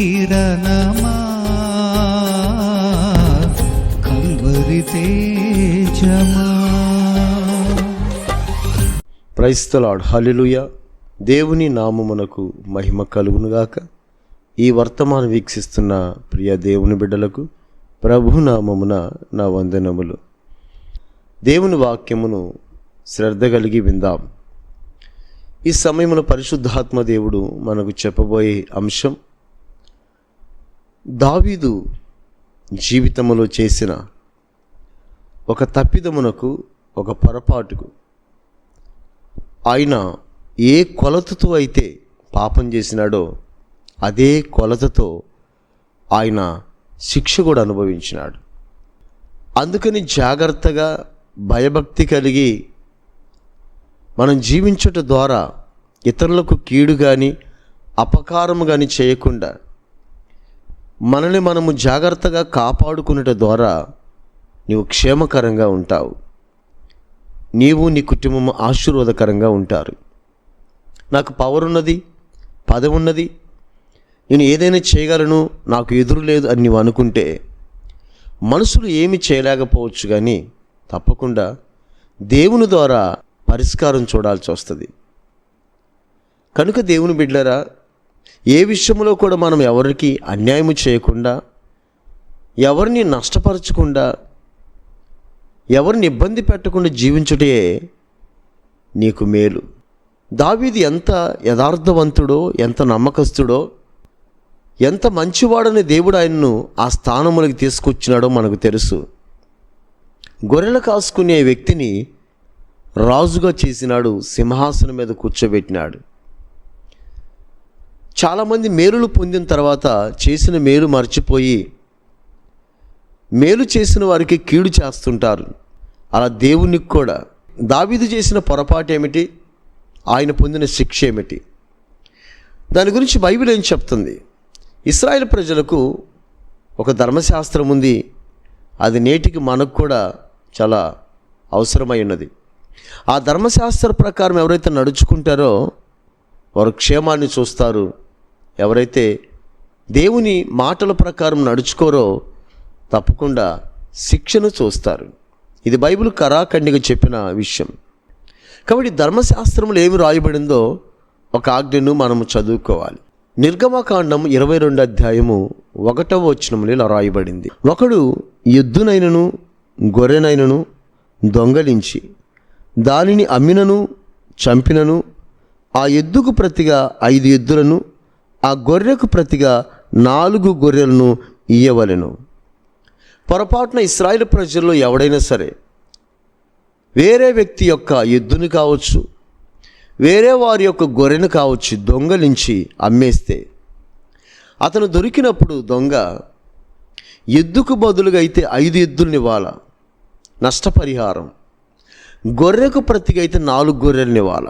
కిరణమా? Calvary తేజమా? క్రైస్తలాడ్ hallelujah దేవుని నామమునకు మహిమ కలుగునుగాక. ఈ వర్తమానం వీక్షిస్తున్న ప్రియ దేవుని బిడ్డలకు ప్రభు నామమున నా వందనములు. దేవుని వాక్యమును శ్రద్ధ కలిగి విందాం. ఈ సమయంలో పరిశుద్ధాత్మ దేవుడు మనకు చెప్పబోయే అంశం దావీదు జీవితములో చేసిన ఒక తప్పిదమునకు ఒక పొరపాటుకు. ఆయన ఏ కొలతతో అయితే పాపం చేసినాడో అదే కొలతతో ఆయన శిక్ష కూడా అనుభవించినాడు. అందుకని జాగ్రత్తగా భయభక్తి కలిగి మనం జీవించుట ద్వారా ఇతరులకు కీడు కానీ అపకారము కానీ చేయకుండా మనల్ని మనము జాగ్రత్తగా కాపాడుకునేట ద్వారా నీవు క్షేమకరంగా ఉంటావు. నీవు నీ కుటుంబం ఆశీర్వాదకరంగా ఉంటారు. నాకు పవర్ ఉన్నది పదవి ఉన్నది. నేను ఏదైనా చేయగలను నాకు ఎదురు లేదు అని నీవు అనుకుంటే మనుషులు ఏమి చేయలేకపోవచ్చు కానీ తప్పకుండా దేవుని ద్వారా పరిష్కారం చూడాల్సి వస్తుంది. కనుక దేవుని బిడ్డరా ఏ విషయంలో కూడా మనం ఎవరికి అన్యాయం చేయకుండా ఎవరిని నష్టపరచకుండా ఎవరిని ఇబ్బంది పెట్టకుండా జీవించుటే నీకు మేలు. దావీది ఎంత యథార్థవంతుడో ఎంత నమ్మకస్తుడో ఎంత మంచివాడని దేవుడు ఆయన్ను ఆ స్థానములకు తీసుకొచ్చినాడో మనకు తెలుసు. గొర్రెలు కాసుకునే వ్యక్తిని రాజుగా చేసినాడు సింహాసనం మీద కూర్చోబెట్టినాడు. చాలామంది మేలులు పొందిన తర్వాత చేసిన మేలు మర్చిపోయి మేలు చేసిన వారికి కీడు చేస్తుంటారు. అలా దేవునికి కూడా దావీదు చేసిన పొరపాటు ఏమిటి? ఆయన పొందిన శిక్ష ఏమిటి? దాని గురించి బైబిల్ ఏం చెప్తుంది? ఇస్రాయేల్ ప్రజలకు ఒక ధర్మశాస్త్రం ఉంది. అది నేటికి మనకు కూడా చాలా అవసరమై ఉన్నది. ఆ ధర్మశాస్త్ర ప్రకారం ఎవరైతే నడుచుకుంటారో వారు క్షేమాన్ని చూస్తారు. ఎవరైతే దేవుని మాటల ప్రకారం నడుచుకోరో తప్పకుండా శిక్షను చూస్తారు. ఇది బైబిల్ కరాఖండిగా చెప్పిన విషయం. కాబట్టి ధర్మశాస్త్రంలో ఏమి రాయబడిందో ఒక ఆజ్ఞను మనము చదువుకోవాలి. నిర్గమకాండం ఇరవై రెండు అధ్యాయము ఒకటవ వచనంలో ఇలా రాయబడింది. ఒకడు ఎద్దునైనను గొర్రెనైనను దొంగలించి దానిని అమ్మినను చంపినను ఆ ఎద్దుకు ప్రతిగా ఐదు ఎద్దులను ఆ గొర్రెకు ప్రతిగా నాలుగు గొర్రెలను ఇయ్యవలెను. పొరపాటున ఇస్రాయిల్ ప్రజల్లో ఎవడైనా సరే వేరే వ్యక్తి యొక్క ఎద్దుని కావచ్చు వేరే వారి యొక్క గొర్రెను కావచ్చు దొంగలించి అమ్మేస్తే అతను దొరికినప్పుడు దొంగ ఎద్దుకు బదులుగా అయితే ఐదు ఎద్దుల్ని ఇవ్వాల. నష్టపరిహారం. గొర్రెకు ప్రతిగా అయితే నాలుగు గొర్రెల్ని ఇవ్వాల.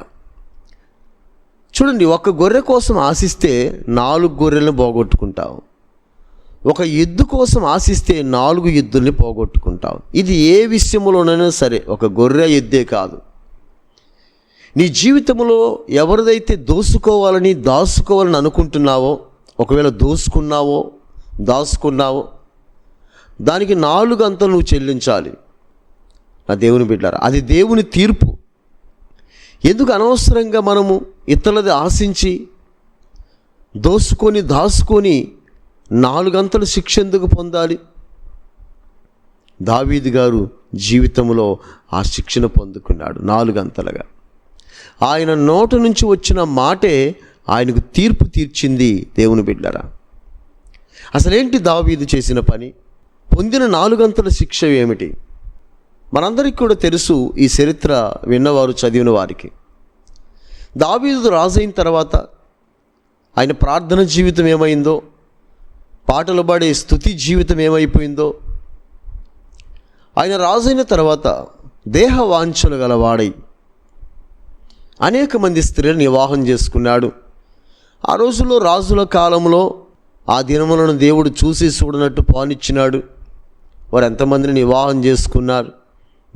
చూడండి ఒక గొర్రె కోసం ఆశిస్తే నాలుగు గొర్రెలను పోగొట్టుకుంటావు. ఒక ఎద్దు కోసం ఆశిస్తే నాలుగు ఎద్దుల్ని పోగొట్టుకుంటావు. ఇది ఏ విషయంలోనైనా సరే ఒక గొర్రె ఎద్దే కాదు. నీ జీవితంలో ఎవరిదైతే దోసుకోవాలని దాచుకోవాలని అనుకుంటున్నావో ఒకవేళ దోసుకున్నావో దాచుకున్నావో దానికి నాలుగు అంతలు నువ్వు చెల్లించాలి. నా దేవుని బిడ్డారా అది దేవుని తీర్పు. ఎందుకు అనవసరంగా మనము ఇతరులది ఆశించి దోసుకొని దాచుకొని నాలుగంతలు శిక్ష ఎందుకు పొందాలి? దావీదు గారు జీవితంలో ఆ శిక్షను పొందుకున్నాడు నాలుగంతలుగా. ఆయన నోట నుంచి వచ్చిన మాటే ఆయనకు తీర్పు తీర్చింది దేవుని బిడ్డరా. అసలేంటి దావీదు చేసిన పని? పొందిన నాలుగంతల శిక్ష ఏమిటి? మనందరికీ కూడా తెలుసు ఈ చరిత్ర విన్నవారు చదివిన వారికి. దావీదు రాజైన తర్వాత ఆయన ప్రార్థన జీవితం ఏమైందో పాటలు పాడే స్థుతి జీవితం ఏమైపోయిందో ఆయన రాజైన తర్వాత దేహ వాంఛలు గలవాడై అనేక మంది స్త్రీలను వివాహం చేసుకున్నాడు. ఆ రోజుల్లో రాజుల కాలంలో ఆ దినములను దేవుడు చూసి చూడనట్టు పానిచ్చినాడు వారు ఎంతమందిని వివాహం చేసుకున్నారు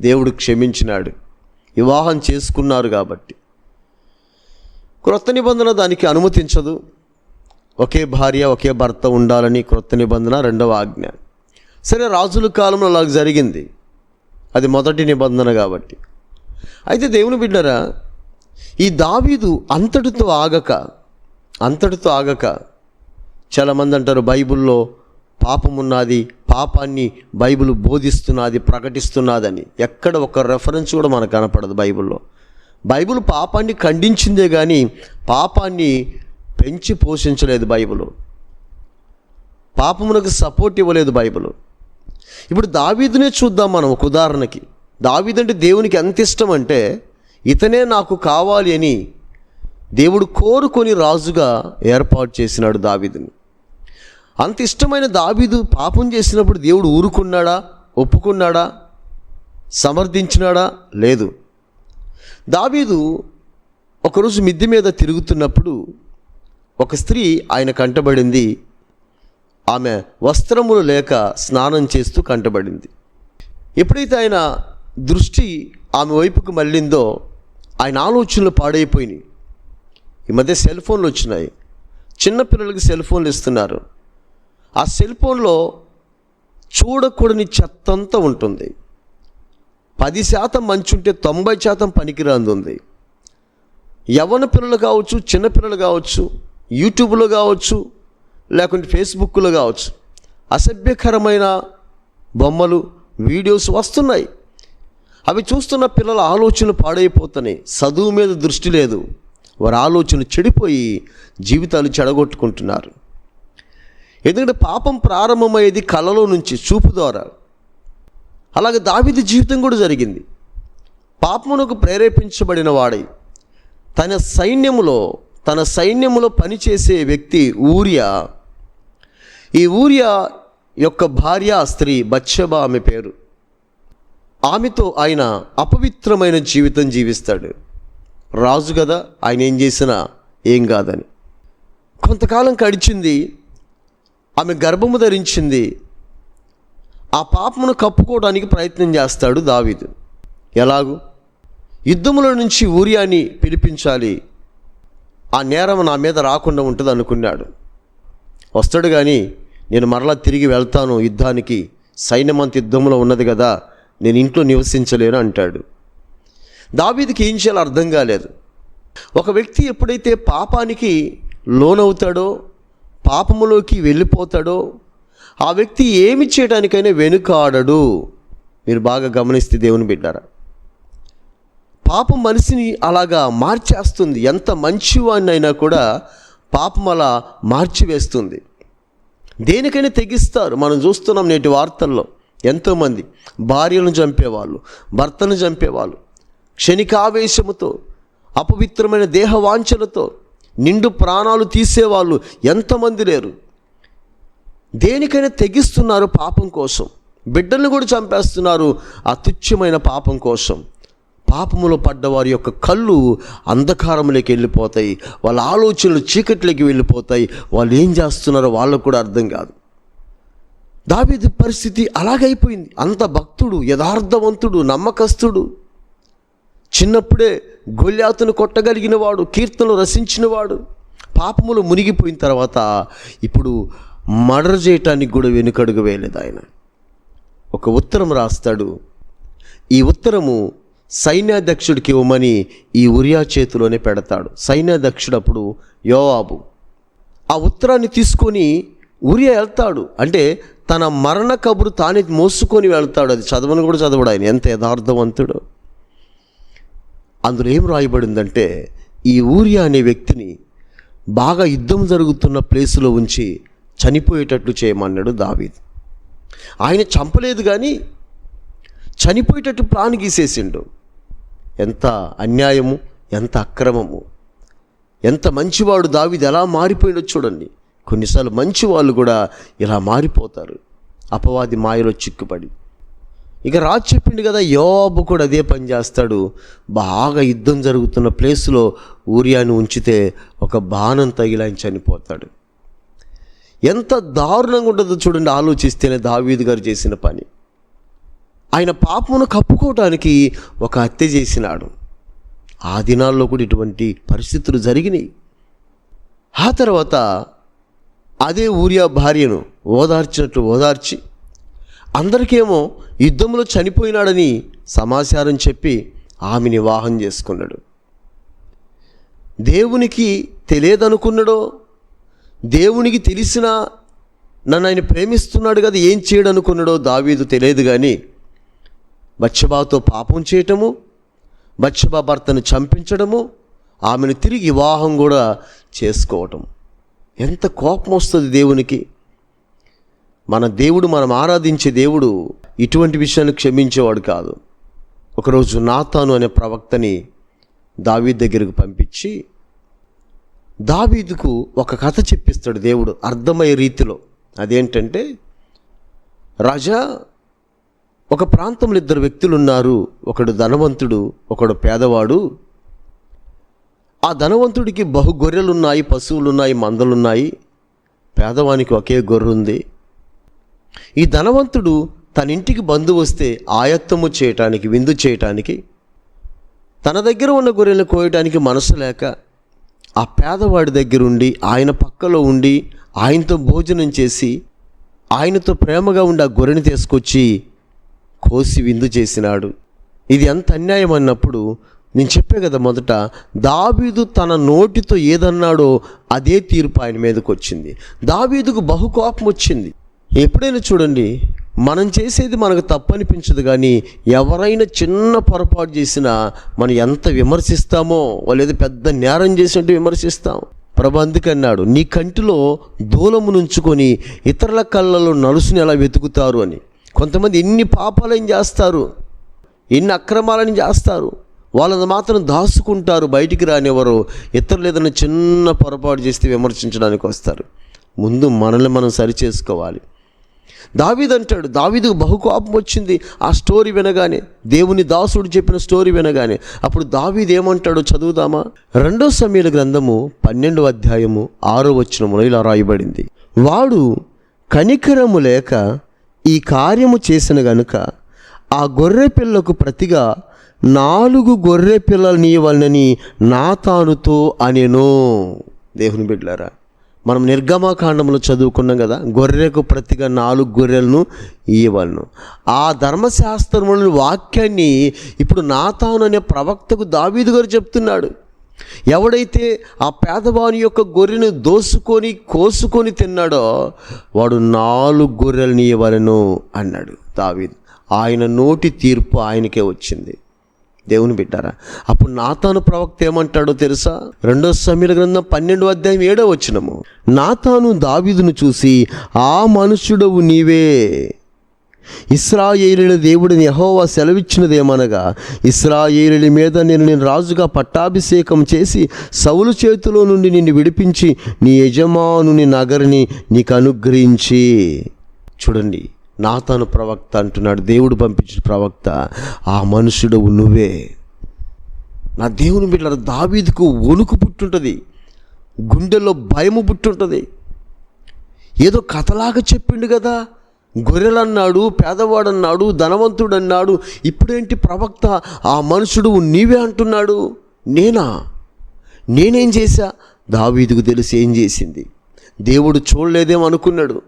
దేవుడు క్షమించినాడు. వివాహం చేసుకున్నారు కాబట్టి. క్రొత్త నిబంధన దానికి అనుమతించదు. ఒకే భార్య ఒకే భర్త ఉండాలని క్రొత్త నిబంధన రెండవ ఆజ్ఞ. సరే రాజుల కాలంలో అలా జరిగింది. అది మొదటి నిబంధన కాబట్టి. అయితే దేవుని బిడ్డరా ఈ దావీదు అంతటితో ఆగక అంతటితో ఆగక చాలామంది అంటారు బైబిల్లో పాపం ఉన్నది పాపాన్ని బైబిల్ బోధిస్తున్నది ప్రకటిస్తున్నదని. ఎక్కడ ఒక రెఫరెన్స్ కూడా మనకు కనపడదు బైబిల్లో. బైబిల్ పాపాన్ని ఖండించిందే కానీ పాపాన్ని పెంచి పోషించలేదు బైబిల్. పాపమునకు సపోర్ట్ ఇవ్వలేదు బైబిల్. ఇప్పుడు దావీదునే చూద్దాం మనం ఒక ఉదాహరణకి. దావీదంటే దేవునికి ఎంత ఇష్టం అంటే ఇతనే నాకు కావాలి అని దేవుడు కోరుకొని రాజుగా ఏర్పాటు చేసినాడు దావీదుని. అంత ఇష్టమైన దావీదు పాపం చేసినప్పుడు దేవుడు ఊరుకున్నాడా ఒప్పుకున్నాడా సమర్థించినాడా? లేదు. దావీదు ఒకరోజు మిద్దె మీద తిరుగుతున్నప్పుడు ఒక స్త్రీ ఆయన కంటబడింది. ఆమె వస్త్రములు లేక స్నానం చేస్తూ కంటబడింది. ఎప్పుడైతే ఆయన దృష్టి ఆమె వైపుకు మళ్ళిందో ఆయన ఆలోచనలు పాడైపోయినాయి. ఈ మధ్య సెల్ ఫోన్లు వచ్చినాయి. చిన్నపిల్లలకి సెల్ ఫోన్లు ఇస్తున్నారు. ఆ సెల్ ఫోన్లో చూడకూడని చెత్తంతా ఉంటుంది. పది శాతం మంచి ఉంటే తొంభై శాతం పనికిరాంది ఉంది. యవ్వన పిల్లలు కావచ్చు చిన్నపిల్లలు కావచ్చు యూట్యూబ్లో కావచ్చు లేకుంటే ఫేస్బుక్లో కావచ్చు అసభ్యకరమైన బొమ్మలు వీడియోస్ వస్తున్నాయి. అవి చూస్తున్న పిల్లల ఆలోచనలు పాడైపోతున్నాయి. చదువు మీద దృష్టి లేదు. వారి ఆలోచన చెడిపోయి జీవితాలు చెడగొట్టుకుంటున్నారు. ఎందుకంటే పాపం ప్రారంభమయ్యేది కళలో నుంచి చూపు ద్వారా. అలాగే దావిది జీవితం కూడా జరిగింది. పాపమునకు ప్రేరేపించబడిన వాడై తన సైన్యములో తన సైన్యములో పనిచేసే వ్యక్తి ఊరియా. ఈ ఊరియా యొక్క భార్య స్త్రీ బచ్చబా ఆమె పేరు. ఆమెతో ఆయన అపవిత్రమైన జీవితం జీవిస్తాడు. రాజు కదా ఆయన ఏం చేసినా ఏం కాదని. కొంతకాలం గడిచింది ఆమె గర్భము ధరించింది ఆ పాపమును కప్పుకోవడానికి ప్రయత్నం చేస్తాడు దావీదు. ఎలాగూ? యుద్ధముల నుంచి ఊరియాని పిలిపించాలి. ఆ నేరం నా మీద రాకుండా ఉంటుంది అనుకున్నాడు. వస్తాడు కానీ నేను మరలా తిరిగి వెళ్తాను యుద్ధానికి సైన్యమంత యుద్ధంలో ఉన్నది కదా నేను ఇంట్లో నివసించలేను అంటాడు. దావీదికి ఏం చేయాలో అర్థం కాలేదు. ఒక వ్యక్తి ఎప్పుడైతే పాపానికి లోనవుతాడో పాపములోకి వెళ్ళిపోతాడో ఆ వ్యక్తి ఏమి చేయడానికైనా వెనుకాడడు. మీరు బాగా గమనిస్తే దేవుని బిడ్డారా. పాపం మనిషిని అలాగా మార్చేస్తుంది. ఎంత మంచివాడినైనా కూడా పాపం అలా మార్చివేస్తుంది. దేనికైనా తెగిస్తారు. మనం చూస్తున్నాం నేటి వార్తల్లో ఎంతోమంది భార్యను చంపేవాళ్ళు భర్తను చంపేవాళ్ళు క్షణికావేశముతో అపవిత్రమైన దేహవాంఛలతో నిండు ప్రాణాలు తీసేవాళ్ళు ఎంతమంది లేరు. దేనికైనా తెగిస్తున్నారు పాపం కోసం. బిడ్డల్ని కూడా చంపేస్తున్నారు ఆ తుచ్చమైన పాపం కోసం. పాపములో పడ్డ వారి యొక్క కళ్ళు అంధకారంలోకి వెళ్ళిపోతాయి. వాళ్ళ ఆలోచనలు చీకట్లోకి వెళ్ళిపోతాయి. వాళ్ళు ఏం చేస్తున్నారో వాళ్ళకు కూడా అర్థం కాదు. దావీదు పరిస్థితి అలాగైపోయింది. అంత భక్తుడు యథార్థవంతుడు నమ్మకస్తుడు. చిన్నప్పుడే గొల్లాతును కొట్టగలిగిన వాడు కీర్తనలు రసించినవాడు పాపములు మునిగిపోయిన తర్వాత ఇప్పుడు మర్డర్ చేయటానికి కూడా వెనుకడుగు వేయలేదు ఆయన. ఒక ఉత్తరం రాస్తాడు. ఈ ఉత్తరము సైన్యాధ్యక్షుడికి ఇవ్వమని ఈ ఉరియా చేతిలోనే పెడతాడు. సైన్యాధ్యక్షుడు అప్పుడు యోవాబు. ఆ ఉత్తరాన్ని తీసుకొని ఉరియా వెళ్తాడు. అంటే తన మరణ కబురు తానే మోసుకొని వెళ్తాడు. అది చదవను కూడా చదవడు ఆయన. ఎంత యథార్థవంతుడు. అందులో ఏం రాయబడిందంటే ఈ ఊరియా అనే వ్యక్తిని బాగా యుద్ధం జరుగుతున్న ప్లేసులో ఉంచి చనిపోయేటట్లు చేయమన్నాడు దావీద్. ఆయన చంపలేదు కానీ చనిపోయేటట్టు ప్లాన్ గీసేసిండు. ఎంత అన్యాయము ఎంత అక్రమము. ఎంత మంచివాడు దావీద్ ఎలా మారిపోయినో చూడండి. కొన్నిసార్లు మంచి వాళ్ళు కూడా ఇలా మారిపోతారు. అపవాది మాయలో చిక్కుపడి ఇక రాజు చెప్పిండు కదా యోబు కూడా అదే పని చేస్తాడు. బాగా యుద్ధం జరుగుతున్న ప్లేస్లో ఊరియాని ఉంచితే ఒక బాణం తగిలాయని చనిపోతాడు. ఎంత దారుణంగా ఉంటుందో చూడండి ఆలోచిస్తేనే దావీదు గారు చేసిన పని. ఆయన పాపమును కప్పుకోవటానికి ఒక హత్య చేసినాడు. ఆ దినాల్లో కూడా ఇటువంటి పరిస్థితులు జరిగినాయి. ఆ తర్వాత అదే ఊరియా భార్యను ఓదార్చినట్లు ఓదార్చి అందరికేమో యుద్ధంలో చనిపోయినాడని సమాచారం చెప్పి ఆమెని వివాహం చేసుకున్నాడు. దేవునికి తెలియదనుకున్నాడో దేవునికి తెలిసినా నన్ను ఆయన ప్రేమిస్తున్నాడు కదా ఏం చేయడు అనుకున్నాడో దావీదు తెలియదు కానీ బచ్చబాతో పాపం చేయటము బచ్చబా భర్తను చంపించడము ఆమెను తిరిగి వివాహం కూడా చేసుకోవటం. ఎంత కోపం వస్తుంది దేవునికి. మన దేవుడు మనం ఆరాధించే దేవుడు ఇటువంటి విషయాన్ని క్షమించేవాడు కాదు. ఒకరోజు నాతాను అనే ప్రవక్తని దావీ దగ్గరకు పంపించి దావీదుకు ఒక కథ చెప్పిస్తాడు దేవుడు అర్థమయ్యే రీతిలో. అదేంటంటే రాజా ఒక ప్రాంతంలో ఇద్దరు వ్యక్తులు ఉన్నారు ఒకడు ధనవంతుడు ఒకడు పేదవాడు. ఆ ధనవంతుడికి బహు గొర్రెలున్నాయి పశువులున్నాయి మందలున్నాయి. పేదవానికి ఒకే గొర్రె ఉంది. ఈ ధనవంతుడు తన ఇంటికి బంధు వస్తే ఆయత్తము చేయటానికి విందు చేయటానికి తన దగ్గర ఉన్న గొర్రెలను కోయటానికి మనసు లేక ఆ పేదవాడి దగ్గర ఉండి ఆయన పక్కలో ఉండి ఆయనతో భోజనం చేసి ఆయనతో ప్రేమగా ఉండి ఆ గొర్రెని తీసుకొచ్చి కోసి విందు చేసినాడు. ఇది ఎంత అన్యాయం అన్నప్పుడు నేను చెప్పే కదా మొదట దావీదు తన నోటితో ఏదన్నాడో అదే తీర్పు ఆయన మీదకి వచ్చింది దావీదుకు బహు కోపం వచ్చింది. ఎప్పుడైనా చూడండి మనం చేసేది మనకు తప్పనిపించదు కానీ ఎవరైనా చిన్న పొరపాటు చేసినా మనం ఎంత విమర్శిస్తామో లేదా పెద్ద నేరం చేసినట్టు విమర్శిస్తాం. ప్రభు అందుకన్నాడు నీ కంటిలో దూలము నుంచుకొని ఇతరుల కళ్ళలో నలుసుని ఎలా వెతుకుతారు? అని. కొంతమంది ఎన్ని పాపాలను చేస్తారు ఎన్ని అక్రమాలను చేస్తారు వాళ్ళని మాత్రం దాచుకుంటారు బయటికి రానివ్వరు. ఇతరులు ఏదైనా చిన్న పొరపాటు చేస్తే విమర్శించడానికి వస్తారు. ముందు మనల్ని మనం సరి చేసుకోవాలి దావీద్ అంటాడు దావీదుకు బహుకోపం వచ్చింది. ఆ స్టోరీ వినగానే దేవుని దాసుడు చెప్పిన స్టోరీ వినగానే అప్పుడు దావీద్ ఏమంటాడో చదువుదామా? రెండో సమీల గ్రంథము పన్నెండో అధ్యాయము ఆరో వచనములో ఇలా రాయబడింది. వాడు కనికరము లేక ఈ కార్యము చేసిన గనుక ఆ గొర్రె పిల్లకు ప్రతిగా నాలుగు గొర్రె పిల్లలు నీయవలనని నాతానుతో అనేనో. దేవుని బిడ్డలారా మనం నిర్గమాకాండంలో చదువుకున్నాం కదా గొర్రెకు ప్రతిగా నాలుగు గొర్రెలను ఇవ్వను ఆ ధర్మశాస్త్రంలోని వాక్యాన్ని ఇప్పుడు నాతాను అనే ప్రవక్తకు దావీదు గారు చెప్తున్నాడు. ఎవడైతే ఆ పేదవాని యొక్క గొర్రెను దోసుకొని కోసుకొని తిన్నాడో వాడు నాలుగు గొర్రెలను ఇవ్వలను అన్నాడు దావీదు. ఆయన నోటి తీర్పు ఆయనకే వచ్చింది. దేవుని బిడ్డారా. అప్పుడు నాతాను ప్రవక్త ఏమంటాడో తెలుసా? రెండో సమీర గ్రంథం పన్నెండు అధ్యాయం ఏడో వచ్చినము నాతాను దావీదును చూసి ఆ మనుష్యుడవు నీవే. ఇస్రాయేలుల దేవుడిని యహోవా సెలవిచ్చినదేమనగా ఇస్రాయేలుల మీద నేను నేను రాజుగా పట్టాభిషేకం చేసి సౌలు చేతిలో నుండి నిన్ను విడిపించి నీ యజమానుని నగరిని నీకు అనుగ్రహించి. చూడండి నాతాను ప్రవక్త అంటున్నాడు. దేవుడు పంపించిన ప్రవక్త ఆ మనుషుడు నువ్వే. నా దేవుని బిడ్డ దావీదుకు వణుకు పుట్టుంటుంది. గుండెల్లో భయము పుట్టుంటుంది. ఏదో కథలాగా చెప్పిండు కదా. గొర్రెలు అన్నాడు పేదవాడు అన్నాడు ధనవంతుడు అన్నాడు ఇప్పుడేంటి ప్రవక్త? ఆ మనుషుడు నీవే అంటున్నాడు. నేనా? నేనేం చేశా? దావీదుకు తెలిసి ఏం చేసింది? దేవుడు చూడలేదేమో అనుకున్నాడు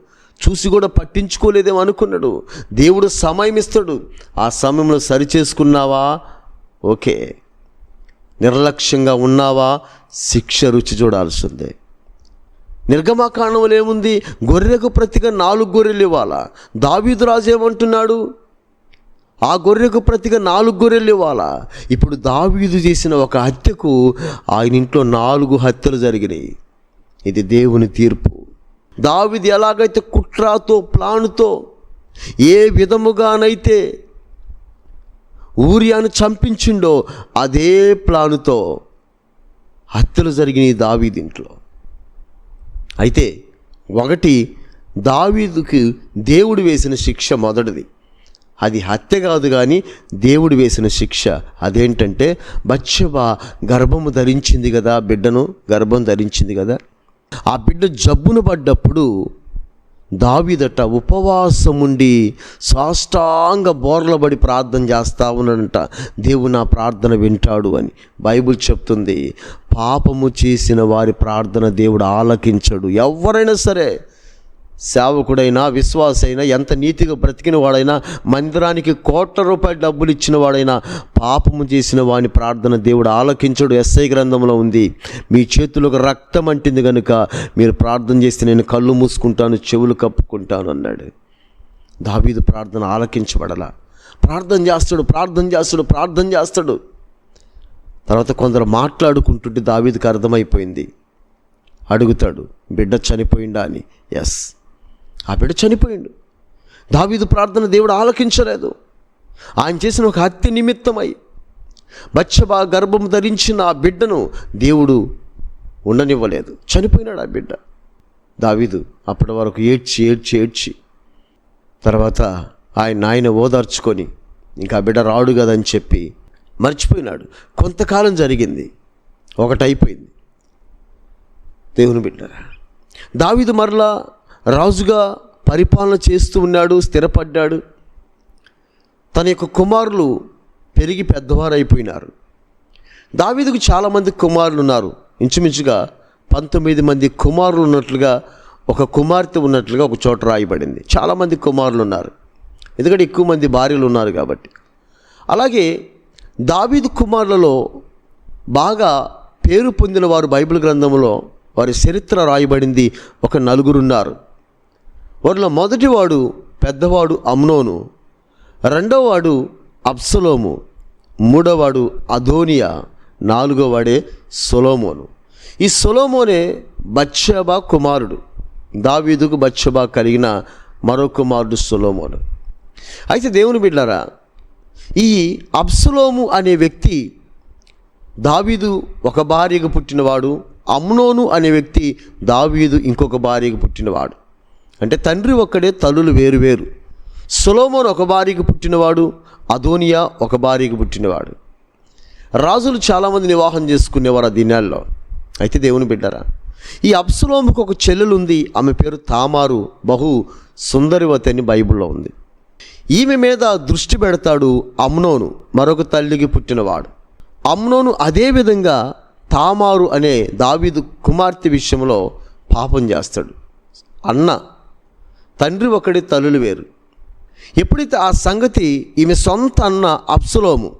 చూసి కూడా పట్టించుకోలేదేమో అనుకున్నాడు. దేవుడు సమయం ఇస్తాడు. ఆ సమయంలో సరి చేసుకున్నావా ఓకే. నిర్లక్ష్యంగా ఉన్నావా? శిక్ష రుచి చూడాల్సిందే. నిర్గమాకాండంలో ఏముంది గొర్రెకు ప్రతిగా నాలుగు గొర్రెలు ఇవ్వాలా? దావీదు రాజు ఏమంటున్నాడు? ఆ గొర్రెకు ప్రతిగా నాలుగు గొర్రెలు ఇవ్వాలా? ఇప్పుడు దావీదు చేసిన ఒక హత్యకు ఆయన ఇంట్లో నాలుగు హత్యలు జరిగినాయి. ఇది దేవుని తీర్పు. దావిది ఎలాగైతే కుట్రాతో ప్లానుతో ఏ విధముగానైతే ఊరియాను చంపించిండో అదే ప్లానుతో హత్యలు జరిగినాయి దావీదింట్లో అయితే ఒకటి దావీదుకి దేవుడు వేసిన శిక్ష మొదటిది. అది హత్య కాదు కానీ దేవుడు వేసిన శిక్ష. అదేంటంటే బచ్చబ గర్భము ధరించింది కదా బిడ్డను గర్భం ధరించింది కదా? ఆ బిడ్డ జబ్బును పడ్డప్పుడు దావిదట ఉపవాసముండి సాష్టాంగ బోర్లబడి ప్రార్థన చేస్తా ఉన్నాడంట. దేవుడు నా ప్రార్థన వింటాడు అని బైబిల్ చెప్తుంది. పాపము చేసిన వారి ప్రార్థన దేవుడు ఆలకించడు. ఎవరైనా సరే సేవకుడైనా విశ్వాసైనా ఎంత నీతిగా బ్రతికిన వాడైనా మందిరానికి కోట్ల రూపాయల డబ్బులు ఇచ్చిన వాడైనా పాపము చేసిన వాని ప్రార్థన దేవుడు ఆలకించడు. ఎస్ఐ గ్రంథంలో ఉంది. మీ చేతులకు రక్తం అంటింది కనుక మీరు ప్రార్థన చేస్తే నేను కళ్ళు మూసుకుంటాను చెవులు కప్పుకుంటాను అన్నాడు. దావీదు ప్రార్థన ఆలకించబడలా. ప్రార్థన చేస్తాడు ప్రార్థన చేస్తాడు ప్రార్థన చేస్తాడు. తర్వాత కొందరు మాట్లాడుకుంటుంటే దావీదికి అర్థమైపోయింది. అడుగుతాడు బిడ్డ చనిపోయిందా? అని. ఎస్ ఆ బిడ్డ చనిపోయిండు. దావీదు ప్రార్థన దేవుడు ఆలకించలేదు. ఆయన చేసిన ఒక హత్య నిమిత్తమై బచ్చబా గర్భం ధరించిన ఆ బిడ్డను దేవుడు ఉండనివ్వలేదు. చనిపోయినాడు ఆ బిడ్డ. దావీదు అప్పటి వరకు ఏడ్చి ఏడ్చి ఏడ్చి తర్వాత ఆయన నాయన ఓదార్చుకొని ఇంకా బిడ్డ రాడు కదని చెప్పి మర్చిపోయినాడు. కొంతకాలం జరిగింది. ఒకటైపోయింది. దేవుని బిడ్డరా దావిదు మరలా రాజుగా పరిపాలన చేస్తూ ఉన్నాడు స్థిరపడ్డాడు. తన యొక్క కుమారులు పెరిగి పెద్దవారు అయిపోయినారు దావీదుకు చాలామంది కుమారులు ఉన్నారు ఇంచుమించుగా పంతొమ్మిది మంది కుమారులు ఉన్నట్లుగా ఒక కుమార్తె ఉన్నట్లుగా ఒక చోట రాయబడింది. చాలామంది కుమారులు ఉన్నారు ఎందుకంటే ఎక్కువ మంది భార్యలు ఉన్నారు కాబట్టి. అలాగే దావీదు కుమారులలో బాగా పేరు పొందిన వారు బైబిల్ గ్రంథంలో వారి చరిత్ర రాయబడింది. ఒక నలుగురున్నారు. వారిలో మొదటివాడు పెద్దవాడు అమ్నోను రెండోవాడు అప్సలోము మూడోవాడు అధోనియా నాలుగోవాడే సొలోమోను. ఈ సొలోమోనే బచ్చబా కుమారుడు. దావీదుకు బచ్చబా కలిగిన మరో కుమారుడు సొలోమోను. అయితే దేవుని బిడ్డారా ఈ అప్సలోము అనే వ్యక్తి దావీదు ఒక భార్యకు పుట్టినవాడు అమ్నోను అనే వ్యక్తి దావీదు ఇంకొక భార్యకు పుట్టినవాడు. అంటే తండ్రి ఒక్కడే తల్లులు వేరు వేరు. సొలోమోన్ ఒక భార్యకు పుట్టినవాడు అదోనియా ఒక భార్యకు పుట్టినవాడు. రాజులు చాలామంది వివాహం చేసుకునేవారు ఆ దినాల్లో. అయితే దేవుని బిడ్డరా ఈ అప్సులోముకు ఒక చెల్లెలు ఉంది ఆమె పేరు తామారు బహు సుందరివతి అని బైబిల్లో ఉంది. ఈమె మీద దృష్టి పెడతాడు అమ్నోను మరొక తల్లికి పుట్టినవాడు. అమ్నోను అదేవిధంగా తామారు అనే దావీదు కుమార్తె విషయంలో పాపం చేస్తాడు. అన్న తండ్రి ఒకడి తల్లులు వేరు. ఎప్పుడైతే ఆ సంగతి ఈమె సొంత అన్న అప్సలోము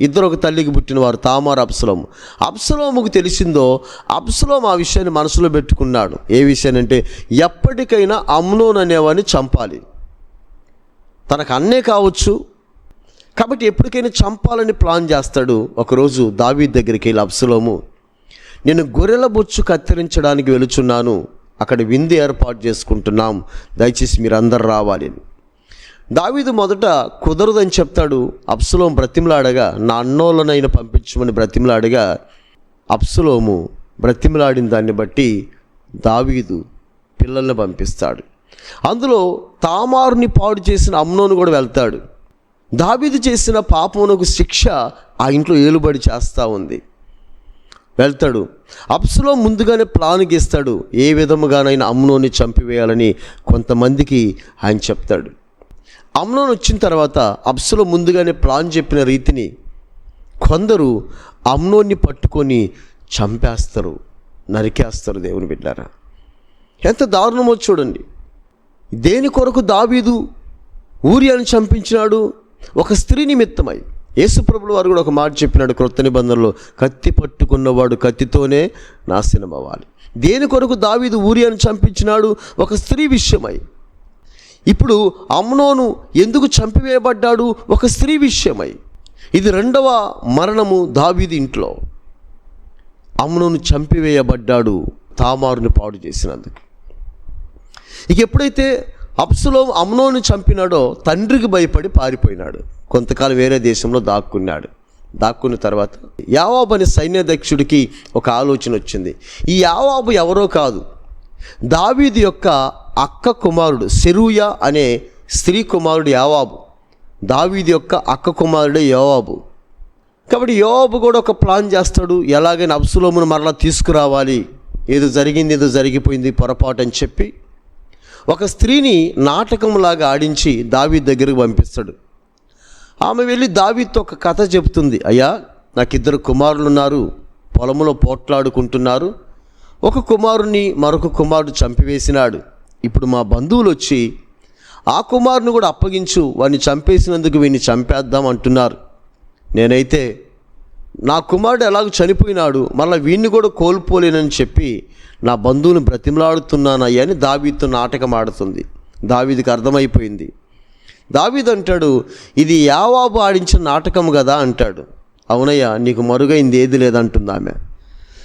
ఇద్దరు ఒక తల్లికి పుట్టినవారు తామారు అప్సలోము అప్సలోముకు తెలిసిందో అప్సలోము ఆ విషయాన్ని మనసులో పెట్టుకున్నాడు. ఏ విషయాన్ని అంటే ఎప్పటికైనా అమ్నోన్ అనేవాడిని చంపాలి. తనకు అన్నే కావచ్చు. కాబట్టి ఎప్పటికైనా చంపాలని ప్లాన్ చేస్తాడు ఒకరోజు దావీ దగ్గరికి వెళ్ళి అప్సలోము నేను గొర్రెల బొచ్చు కత్తిరించడానికి వెళుచున్నాను. అక్కడ విందు ఏర్పాటు చేసుకుంటున్నాం. దయచేసి మీరు అందరు రావాలి అని. దావీదు మొదట కుదరదని చెప్తాడు. అప్సులోం బ్రతిమలాడగా నా అన్నోళ్ళనైనా పంపించమని బ్రతిమలాడగా అప్సులోము బ్రతిమలాడిన దాన్ని బట్టి దావీదు పిల్లల్ని పంపిస్తాడు. అందులో తామారుని పాడు చేసిన అమ్నోను కూడా వెళ్తాడు. దావీదు చేసిన పాపమునకు శిక్ష ఆ ఇంట్లో ఏలుబడి చేస్తూ ఉంది. వెళ్తాడు. అప్సులో ముందుగానే ప్లాన్ గీస్తాడు. ఏ విధముగానైనా అమ్నోని చంపివేయాలని కొంతమందికి ఆయన చెప్తాడు. అమ్నోన్ వచ్చిన తర్వాత అప్సులో ముందుగానే ప్లాన్ చెప్పిన రీతిని కొందరు అమ్నోన్ని పట్టుకొని చంపేస్తారు నరికేస్తారు దేవుని బిడ్డారా. ఎంత దారుణమో చూడండి. దేని కొరకు దావీదు ఊరియాని చంపించినాడు? ఒక స్త్రీ నిమిత్తమై. యేసుప్రభులు వారు కూడా ఒక మాట చెప్పినాడు క్రొత్త నిబంధనలో కత్తి పట్టుకున్నవాడు కత్తితోనే నాశనం అవ్వాలి దేని కొరకు దావీదు ఊరియాను చంపించినాడు? ఒక స్త్రీ విషయమై. ఇప్పుడు అమ్నోను ఎందుకు చంపివేయబడ్డాడు? ఒక స్త్రీ విషయమై. ఇది రెండవ మరణము దావీది ఇంట్లో. అమ్నోను చంపివేయబడ్డాడు తామారుని పాడు చేసినందుకు. ఇక ఎప్పుడైతే అప్సులో అమ్నోను చంపినాడో తండ్రికి భయపడి పారిపోయినాడు. కొంతకాలం వేరే దేశంలో దాక్కున్నాడు. దాక్కున్న తర్వాత యావాబు అనే సైన్యాధ్యక్షుడికి ఒక ఆలోచన వచ్చింది. ఈ యావాబు ఎవరో కాదు. దావీది యొక్క అక్క కుమారుడు సెరూయ అనే స్త్రీ కుమారుడు యావాబు. దావీది యొక్క అక్క కుమారుడే యోవాబు. కాబట్టి యోవాబు కూడా ఒక ప్లాన్ చేస్తాడు. ఎలాగైనా అబ్సులోమును మరలా తీసుకురావాలి. ఏదో జరిగింది ఏదో జరిగిపోయింది పొరపాటు అని చెప్పి ఒక స్త్రీని నాటకంలాగా ఆడించి దావీ దగ్గరకు పంపిస్తాడు. ఆమె వెళ్ళి దావీతో ఒక కథ చెప్తుంది అయ్యా నాకు ఇద్దరు కుమారులున్నారు. పొలంలో పోట్లాడుకుంటున్నారు. ఒక కుమారుని మరొక కుమారుడు చంపివేసినాడు. ఇప్పుడు మా బంధువులు వచ్చి ఆ కుమారుని కూడా అప్పగించు వాడిని చంపేసినందుకు వీడిని చంపేద్దాం అంటున్నారు. నేనైతే నా కుమారుడు ఎలాగో చనిపోయినాడు మళ్ళీ వీడిని కూడా కోల్పోలేనని చెప్పి నా బంధువుని బ్రతిమలాడుతున్నానయ్యా అని దావీతో నాటకం ఆడుతుంది. దావీదికి అర్థమైపోయింది. దావీదు అంటాడు ఇది యావాబు ఆడించిన నాటకం కదా అంటాడు. అవునయ్యా నీకు మరుగైంది ఏది లేదంటుంది ఆమె.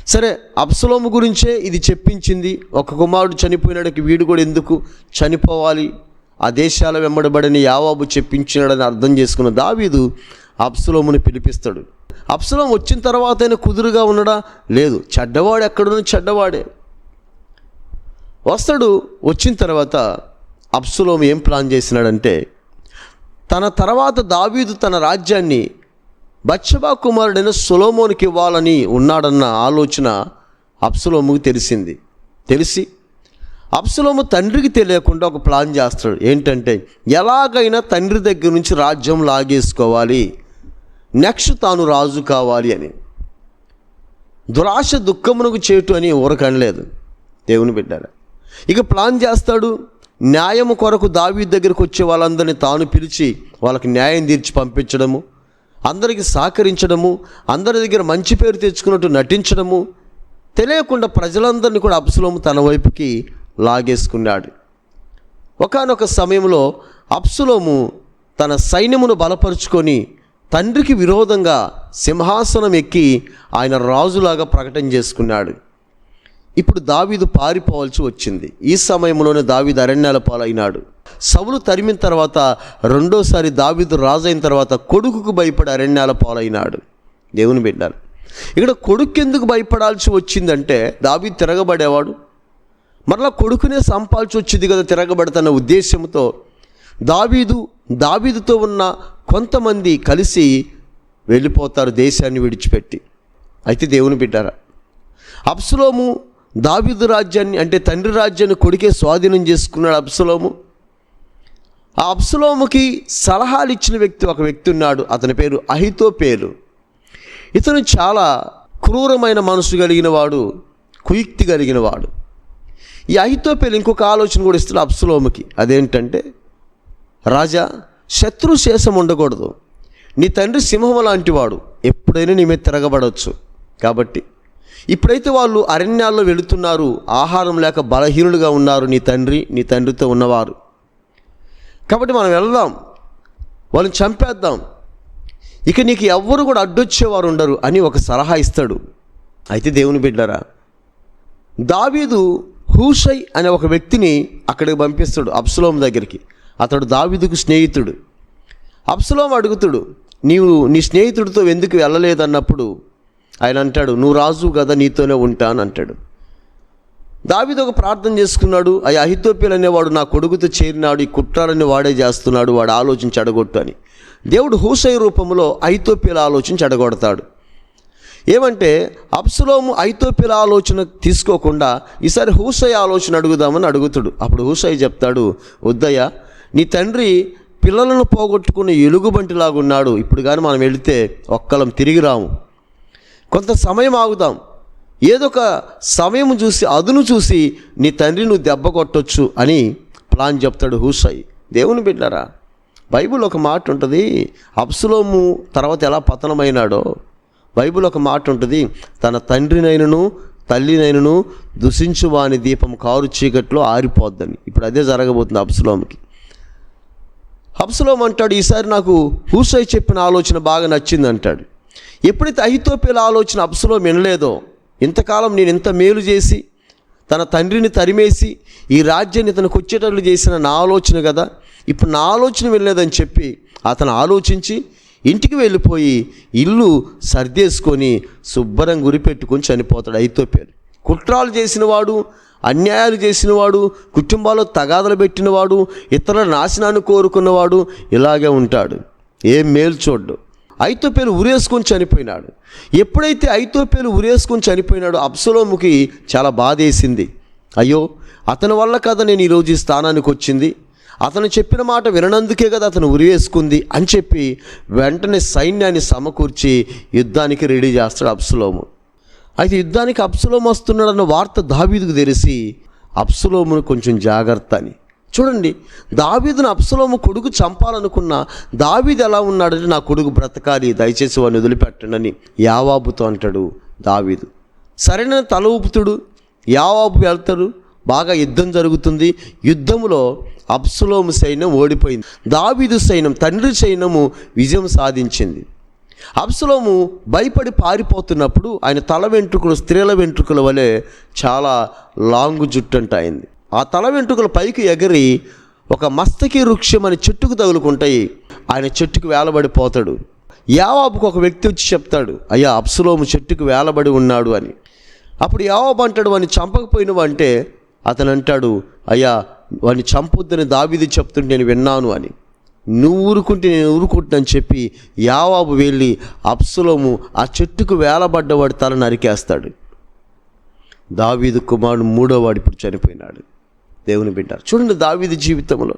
సరే అప్సలోము గురించే ఇది చెప్పించింది. ఒక కుమారుడు చనిపోయినాడికి వీడు కూడా ఎందుకు చనిపోవాలి? ఆ దేశాల వెంబడబడిన యావాబు చెప్పించినాడని అర్థం చేసుకున్న దావీదు అప్సలోముని పిలిపిస్తాడు. అప్సలం వచ్చిన తర్వాత ఆయన కుదురుగా ఉన్నాడా? లేదు. చెడ్డవాడు ఎక్కడున్న చెడ్డవాడే. వస్తాడు. వచ్చిన తర్వాత అప్సులోం ఏం ప్లాన్ చేసినాడంటే తన తర్వాత దావీదు తన రాజ్యాన్ని బచ్చబా కుమారుడైన సొలోమోనికి ఇవ్వాలని ఉన్నాడన్న ఆలోచన అప్సులోముకు తెలిసింది. తెలిసి అప్సులోము తండ్రికి తెలియకుండా ఒక ప్లాన్ చేస్తాడు. ఏంటంటే ఎలాగైనా తండ్రి దగ్గర నుంచి రాజ్యం లాగేసుకోవాలి. నెక్స్ట్ తాను రాజు కావాలి అని. దురాశ దుఃఖమునకు చేటు అని ఊరకనలేదు దేవుని బిడ్డారు ఇక ప్లాన్ చేస్తాడు న్యాయము కొరకు దావీ దగ్గరకు వచ్చే వాళ్ళందరినీ తాను పిలిచి వాళ్ళకి న్యాయం తీర్చి పంపించడము అందరికి సహకరించడము అందరి దగ్గర మంచి పేరు తెచ్చుకున్నట్టు నటించడము తెలియకుండా ప్రజలందరినీ కూడా అప్సులోము తన వైపుకి లాగేసుకున్నాడు. ఒకానొక సమయంలో అప్సులోము తన సైన్యమును బలపరుచుకొని తండ్రికి విరోధంగా సింహాసనం ఎక్కి ఆయన రాజులాగా ప్రకటన చేసుకున్నాడు. ఇప్పుడు దావీదు పారిపోవాల్సి వచ్చింది. ఈ సమయంలోనే దావీదు అరణ్యాల పాలైనాడు. సవులు తరిమిన తర్వాత రెండోసారి దావీదు రాజైన తర్వాత కొడుకుకు భయపడి అరణ్యాల పాలైనాడు. దేవుని బిడ్డారు ఇక్కడ కొడుకు ఎందుకు భయపడాల్సి వచ్చిందంటే దావీదు తిరగబడేవాడు. మరలా కొడుకునే సంపాల్సి వచ్చింది కదా తిరగబడతన్న ఉద్దేశంతో దావీదు దావీదుతో ఉన్న కొంతమంది కలిసి వెళ్ళిపోతారు దేశాన్ని విడిచిపెట్టి. అయితే దేవుని బిడ్డారా అప్సులోము దావిదు రాజ్యాన్ని అంటే తండ్రి రాజ్యాన్ని కొడుకే స్వాధీనం చేసుకున్నాడు అప్సులోము ఆ అప్సులోముకి సలహాలు ఇచ్చిన వ్యక్తి ఒక వ్యక్తి ఉన్నాడు అతని పేరు అహితో పేరు ఇతను చాలా క్రూరమైన మనసు కలిగిన వాడు కుయుక్తి కలిగిన వాడు. ఈ అహితోపేలు ఇంకొక ఆలోచన కూడా ఇస్తాడు అప్సులోముకి అదేంటంటే రాజా శత్రు శేషం ఉండకూడదు. నీ తండ్రి సింహం లాంటి వాడు ఎప్పుడైనా నీ మీద తిరగబడవచ్చు కాబట్టి ఇప్పుడైతే వాళ్ళు అరణ్యాల్లో వెళుతున్నారు ఆహారం లేక బలహీనులుగా ఉన్నారు నీ తండ్రి నీ తండ్రితో ఉన్నవారు. కాబట్టి మనం వెళ్దాం. వాళ్ళని చంపేద్దాం. ఇక నీకు ఎవ్వరు కూడా అడ్డొచ్చేవారు ఉండరు అని ఒక సలహా ఇస్తాడు. అయితే దేవుని బిడ్డరా దావీదు హూషై అనే ఒక వ్యక్తిని అక్కడికి పంపిస్తాడు అప్సులోం దగ్గరికి. అతడు దావిదుకు స్నేహితుడు. అప్సలోం అడుగుతుడు నీవు నీ స్నేహితుడితో ఎందుకు వెళ్ళలేదన్నప్పుడు? ఆయన అంటాడు నువ్వు రాజు కదా నీతోనే ఉంటాను అంటాడు. దావిదు ఒక ప్రార్థన చేసుకున్నాడు ఆ అహితోప్యలు అనేవాడు నా కొడుకుతో చేరినాడు ఈ కుట్రాలని వాడే చేస్తున్నాడు వాడు ఆలోచించి అడగొట్టు అని. దేవుడు హూసై రూపంలో అహితోప్యల ఆలోచించి అడగొడతాడు. ఏమంటే అప్సులోము ఐతోపిల ఆలోచన తీసుకోకుండా ఈసారి హూసై ఆలోచన అడుగుదామని అడుగుతాడు. అప్పుడు హూసై చెప్తాడు ఉద్దయ్య నీ తండ్రి పిల్లలను పోగొట్టుకున్న ఎలుగుబంటిలాగున్నాడు ఇప్పుడు కానీ మనం వెళితే ఒక్కలం తిరిగి రాము. కొంత సమయం ఆగుదాం. ఏదో ఒక సమయం చూసి అదును చూసి నీ తండ్రి నువ్వు దెబ్బ కొట్టొచ్చు అని ప్లాన్ చెప్తాడు హూసై. దేవుని బిడ్డారా బైబిల్ ఒక మాట ఉంటుంది అప్సులోము తర్వాత ఎలా పతనమైనాడో. బైబిల్ ఒక మాట ఉంటుంది తన తండ్రినైనను తల్లినైనను దుషించువాని దీపం కారు చీకట్లో ఆరిపోద్దని. ఇప్పుడు అదే జరగబోతుంది అప్సులోముకి హబ్సలోం అంటాడు ఈసారి నాకు హూసై చెప్పిన ఆలోచన బాగా నచ్చింది అంటాడు. ఎప్పుడైతే అహితోపిల ఆలోచన అప్సులో వినలేదో ఇంతకాలం నేను ఇంత మేలు చేసి తన తండ్రిని తరిమేసి ఈ రాజ్యాన్ని ఇతనికి వచ్చేటట్లు చేసిన నా ఆలోచన కదా ఇప్పుడు నా ఆలోచన వెళ్ళలేదని చెప్పి అతను ఆలోచించి ఇంటికి వెళ్ళిపోయి ఇల్లు సర్దేసుకొని శుభ్రం గురిపెట్టుకొని చనిపోతాడు ఐతోపేరు కుట్రాలు చేసినవాడు అన్యాయాలు చేసినవాడు కుటుంబాల్లో తగాదలు పెట్టినవాడు ఇతరుల నాశనాన్ని కోరుకున్నవాడు ఇలాగే ఉంటాడు. ఏం మేలు చూడ్డు. ఐతోపేలు ఉరేసుకొని చనిపోయినాడు. ఎప్పుడైతే ఐతోపేలు ఉరేసుకొని చనిపోయినాడో అప్సలోముకి చాలా బాధేసింది. అయ్యో అతని వల్ల కదా నేను ఈరోజు ఈ స్థానానికి వచ్చింది. అతను చెప్పిన మాట విననందుకే కదా అతను ఉరివేసుకుంది అని చెప్పి వెంటనే సైన్యాన్ని సమకూర్చి యుద్ధానికి రెడీ చేస్తాడు అప్సులోము అయితే యుద్ధానికి అప్సులోం వస్తున్నాడన్న వార్త దావీదుకు తెలిసి అప్సులోమును కొంచెం జాగ్రత్త అని చూడండి దావీదును అప్సులోము కొడుకు చంపాలనుకున్న దావీదు ఎలా ఉన్నాడంటే నా కొడుకు బ్రతకాలి దయచేసి వాడిని వదిలిపెట్టండి యావాబుతో అంటాడు దావీదు. సరైన తల ఊపుతుడు యావాబు వెళ్తాడు బాగా యుద్ధం జరుగుతుంది యుద్ధంలో అప్సులోము సైన్యం ఓడిపోయింది. దావీదు సైన్యం తండ్రి సైన్యము విజయం సాధించింది. అప్సలోము భయపడి పారిపోతున్నప్పుడు ఆయన తల వెంట్రుకలు స్త్రీల వెంట్రుకల వలె చాలా లాంగ్ జుట్టు అంట అయింది. ఆ తల వెంట్రుకలు పైకి ఎగిరి ఒక మస్తకి వృక్షం అని చెట్టుకు తగులుకుంటాయి. ఆయన చెట్టుకు వేలబడిపోతాడు యావాబుకు ఒక వ్యక్తి వచ్చి చెప్తాడు అయ్యా అప్సలోము చెట్టుకు వేలబడి ఉన్నాడు అని. అప్పుడు యావాబు అంటాడు వాడిని చంపకపోయినవు అంటే అతను అంటాడు అయ్యా వాడిని చంపొద్దని దావిది చెప్తుంటే నేను విన్నాను అని. నువ్వు ఊరుకుంటే నేను ఊరుకుంటానని చెప్పి యావాబు వెళ్ళి అప్సులోము ఆ చెట్టుకు వేలబడ్డవాడు తల నరికేస్తాడు దావీదు కుమారుడు మూడోవాడు ఇప్పుడు చనిపోయినాడు. దేవుని బిడ్డారు. చూడండి దావీదు జీవితంలో.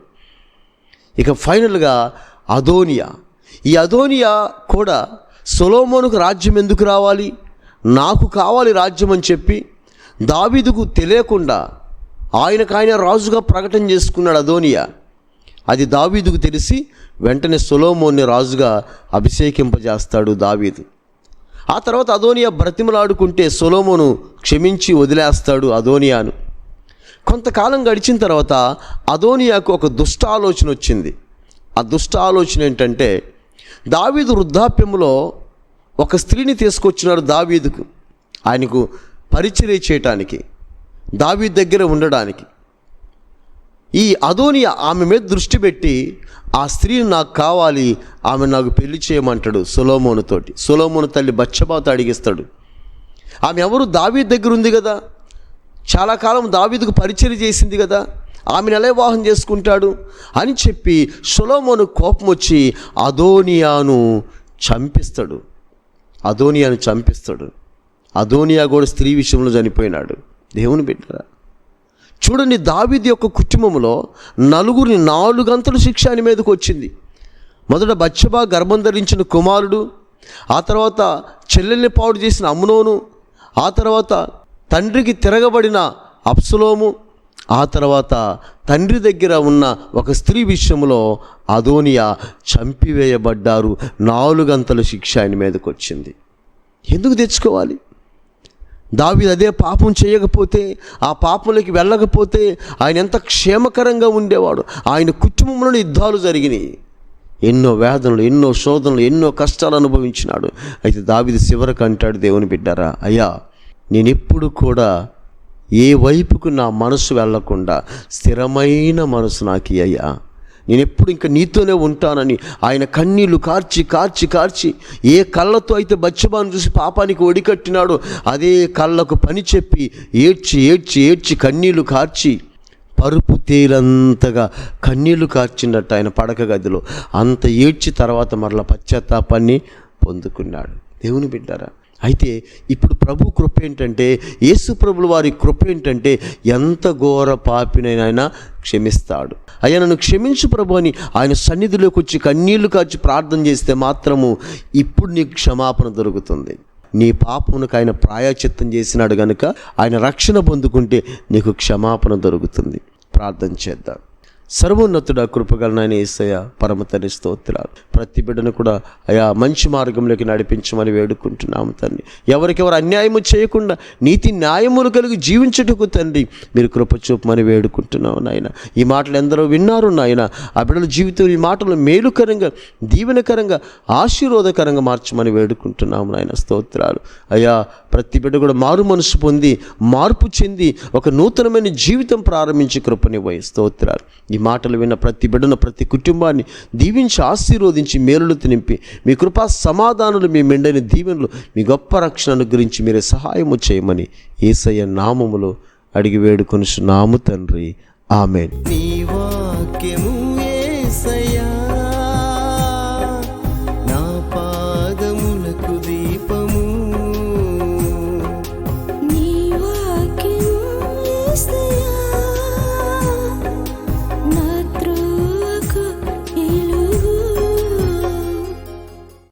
ఇక ఫైనల్గా అదోనియా. ఈ అదోనియా కూడా సొలోమోనుకు రాజ్యం ఎందుకు రావాలి? నాకు కావాలి రాజ్యం అని చెప్పి దావీదుకు తెలియకుండా ఆయనకు ఆయన రాజుగా ప్రకటన చేసుకున్నాడు అదోనియా. అది దావీదుకు తెలిసి వెంటనే సొలోమోన్ని రాజుగా అభిషేకింపజేస్తాడు దావీదు. ఆ తర్వాత అదోనియా బ్రతిమలాడుకుంటే సొలోమోను క్షమించి వదిలేస్తాడు అదోనియాను. కొంతకాలం గడిచిన తర్వాత అదోనియాకు ఒక దుష్ట ఆలోచన వచ్చింది. ఆ దుష్ట ఆలోచన ఏంటంటే దావీదు వృద్ధాప్యంలో ఒక స్త్రీని తీసుకొచ్చినాడు దావీదుకు. ఆయనకు పరిచర్య చేయటానికి దావీ దగ్గర ఉండడానికి. ఈ అదోనియా ఆమె మీద దృష్టి పెట్టి ఆ స్త్రీని నాకు కావాలి ఆమె నాకు పెళ్ళి చేయమంటాడు సులోమోనుతోటి. సులోమోను తల్లి బచ్చబాత అడిగిస్తాడు. ఆమె ఎవరు? దావీద్ దగ్గర ఉంది కదా. చాలా కాలం దావీదుకు పరిచయం చేసింది కదా. ఆమెను ఎలా వివాహం చేసుకుంటాడు. అని చెప్పి సులోమోను కోపం వచ్చి అదోనియాను చంపిస్తాడు. అదోనియాను చంపిస్తాడు. అదోనియా కూడా స్త్రీ విషయంలో చనిపోయినాడు. దేవుని బిడ్డరా చూడండి దావిది యొక్క కుటుంబంలో నలుగురిని నాలుగంతల శిక్ష అని మీదకి వచ్చింది. మొదట బచ్చబా గర్భం ధరించిన కుమారుడు ఆ తర్వాత చెల్లెల్ని పాడు చేసిన అమ్నోను ఆ తర్వాత తండ్రికి తిరగబడిన అప్సులోము ఆ తర్వాత తండ్రి దగ్గర ఉన్న ఒక స్త్రీ విషయంలో అదోనియా చంపివేయబడ్డారు. నాలుగంతల శిక్ష ఆయన మీదకి వచ్చింది. ఎందుకు తెచ్చుకోవాలి? దావీదు అదే పాపం చేయకపోతే ఆ పాపంలోకి వెళ్ళకపోతే ఆయన ఎంత క్షేమకరంగా ఉండేవాడు. ఆయన కుటుంబంలోని యుద్ధాలు జరిగినాయి. ఎన్నో వేదనలు ఎన్నో శోధనలు ఎన్నో కష్టాలు అనుభవించినాడు. అయితే దావిది చివరకు అంటాడు దేవుని బిడ్డారా అయ్యా నేను ఎప్పుడు కూడా ఏ వైపుకు నా మనసు వెళ్ళకుండా స్థిరమైన మనసు నాకు అయ్యా. నేను ఎప్పుడు ఇంకా నీతోనే ఉంటానని ఆయన కన్నీళ్ళు కార్చి కార్చి కార్చి ఏ కళ్ళతో అయితే బచ్చబాను చూసి పాపానికి ఒడికట్టినాడో అదే కళ్ళకు పని చెప్పి ఏడ్చి ఏడ్చి ఏడ్చి కన్నీళ్ళు కార్చి పరుపు తేలంతగా కన్నీళ్ళు కార్చినట్టు ఆయన పడక గదిలో. అంత ఏడ్చి తర్వాత మరలా పశ్చాత్తాపాన్ని పొందుకున్నాడు. దేవుని బిడ్డారా అయితే ఇప్పుడు ప్రభు కృప ఏంటంటే యేసు ప్రభులు వారి కృప ఏంటంటే ఎంత ఘోర పాపినైనా ఆయన క్షమిస్తాడు. అయ్యా నన్ను క్షమించు ప్రభు అని ఆయన సన్నిధిలోకి వచ్చి కన్నీళ్ళు కాచి ప్రార్థన చేస్తే మాత్రము ఇప్పుడు నీకు క్షమాపణ దొరుకుతుంది. నీ పాపమునకు ఆయన ప్రాయచిత్తం చేసినాడు కనుక ఆయన రక్షణ పొందుకుంటే నీకు క్షమాపణ దొరుకుతుంది. ప్రార్థన చేద్దాం. సర్వోన్నతుడ కృపగలనైన ఏసయ్య పరమ తండ్రి స్తోత్రాలు. ప్రతి బిడ్డను కూడా అయా మంచి మార్గంలోకి నడిపించమని వేడుకుంటున్నాము తండ్రి. ఎవరికెవరు అన్యాయము చేయకుండా నీతి న్యాయములు కలిగి జీవించుటకు తండ్రి మీరు కృప చూపమని వేడుకుంటున్నాము నాయన. ఈ మాటలు ఎందరో విన్నారు నాయన. ఆ బిడ్డల జీవితం ఈ మాటలు మేలుకరంగా దీవెనకరంగా ఆశీర్వాదకరంగా మార్చమని వేడుకుంటున్నాము నాయన. స్తోత్రాలు. అయ్యా ప్రతి బిడ్డ కూడా మారు మనసు పొంది మార్పు చెంది ఒక నూతనమైన జీవితం ప్రారంభించి కృపనివ్వయి స్తోత్రాలు. ఈ మాటలు విన్న ప్రతి బిడ్డను ప్రతి కుటుంబాన్ని దీవించి ఆశీర్వదించి మేలులు నింపి మీ కృపా సమాధానాలు మీ మెండైన దీవెనలు మీ గొప్ప రక్షణను గురించి మీరే సహాయము చేయమని ఏసయ్య నామములో అడిగి వేడుకొనుచున్నాము తండ్రి. ఆమెన్. నీ వాక్యము